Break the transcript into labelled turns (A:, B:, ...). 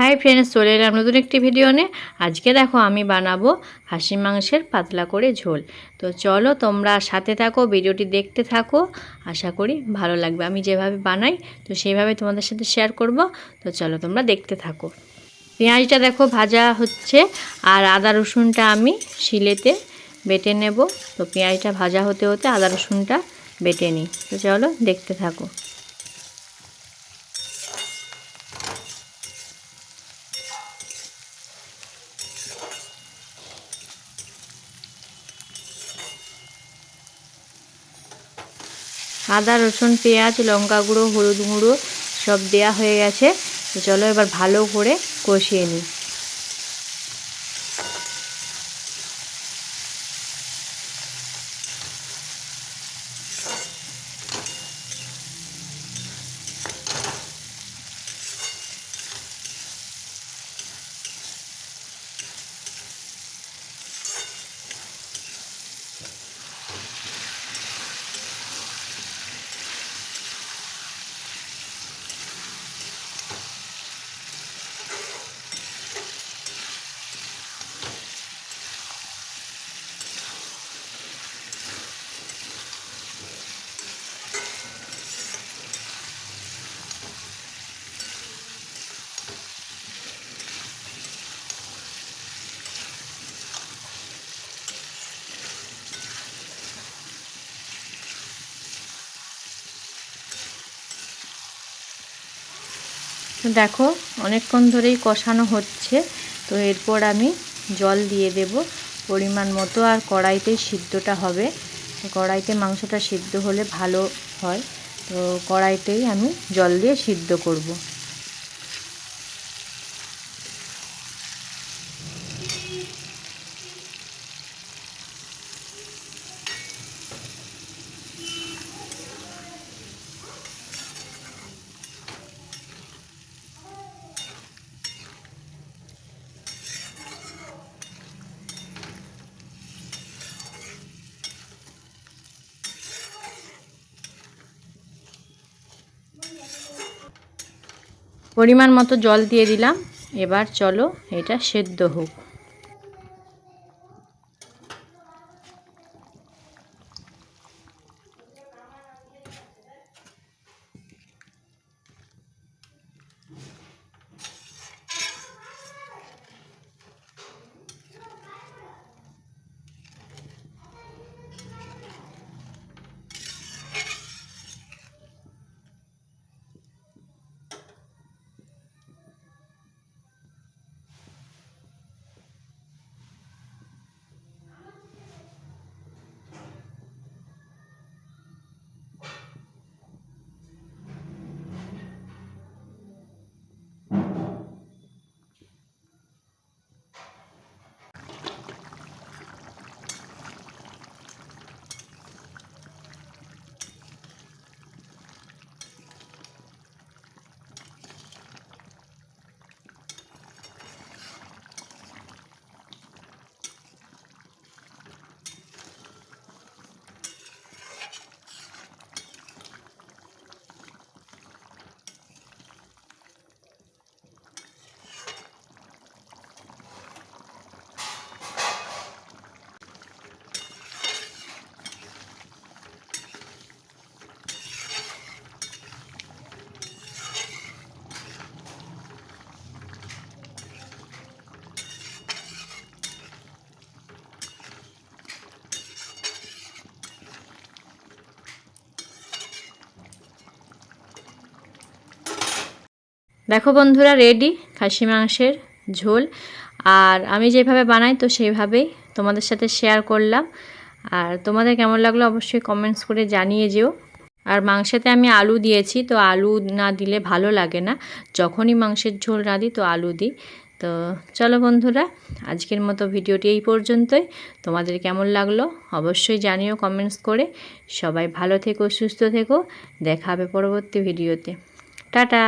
A: Hi friends চলে এলাম নতুন একটি ভিডিও নিয়ে আজকে দেখো আমি বানাবো হাসি মাংসের পাতলা করে ঝোল। তো চলো তোমরা সাথে থাকো ভিডিওটি দেখতে থাকো। আশা করি ভালো লাগবে। আমি যেভাবে বানাই, তো সেইভাবে তোমাদের সাথে শেয়ার করব। তো চলো তোমরা দেখতে থাকো। পেঁয়াজটা দেখো ভাজা হচ্ছে আর আদা রসুনটা আমি শিলেতে বেটে নেব। তো পেঁয়াজটা ভাজা হতে হতে আদা রসুনটা বেটে নিই। তো চলো দেখতে থাকো। আদা, রসুন, পেঁয়াজ, লঙ্কা গুঁড়ো, হলুদ গুঁড়ো সব দেওয়া হয়ে গেছে। চলো এবার ভালো করে কষিয়ে নিই। দেখো, অনেকক্ষণ ধরেই কষানো হচ্ছে, তো এরপর আমি জল দিয়ে দেব। পরিমাণ মতো আর কড়াইতেই সিদ্ধটা হবে। কড়াইতে মাংসটা সিদ্ধ হলে ভালো হয়। তো কড়াইতেই আমি জল দিয়ে সিদ্ধ করব। পরিমাণ মতো জল দিয়ে দিলাম। এবার চলো এটা সেদ্ধ হোক। দেখো বন্ধুরা রেডি খাসি মাংসের ঝোল। আর আমি যেভাবে বানাই তো সেইভাবেই তোমাদের সাথে শেয়ার করলাম। আর তোমাদের কেমন লাগল অবশ্যই কমেন্টস করে জানিয়ে যেও। আর মাংসেতে আমি আলু দিয়েছি, তো আলু না দিলে ভালো লাগে না। যখনই মাংসের ঝোল না দিই তো আলু দিই। তো চলো বন্ধুরা, আজকের মতো ভিডিওটি এই পর্যন্তই। তোমাদের কেমন লাগল অবশ্যই জানিও কমেন্টস করে। সবাই ভালো থেকো, সুস্থ থেকো। দেখা হবে পরবর্তী ভিডিওতে। টাটা!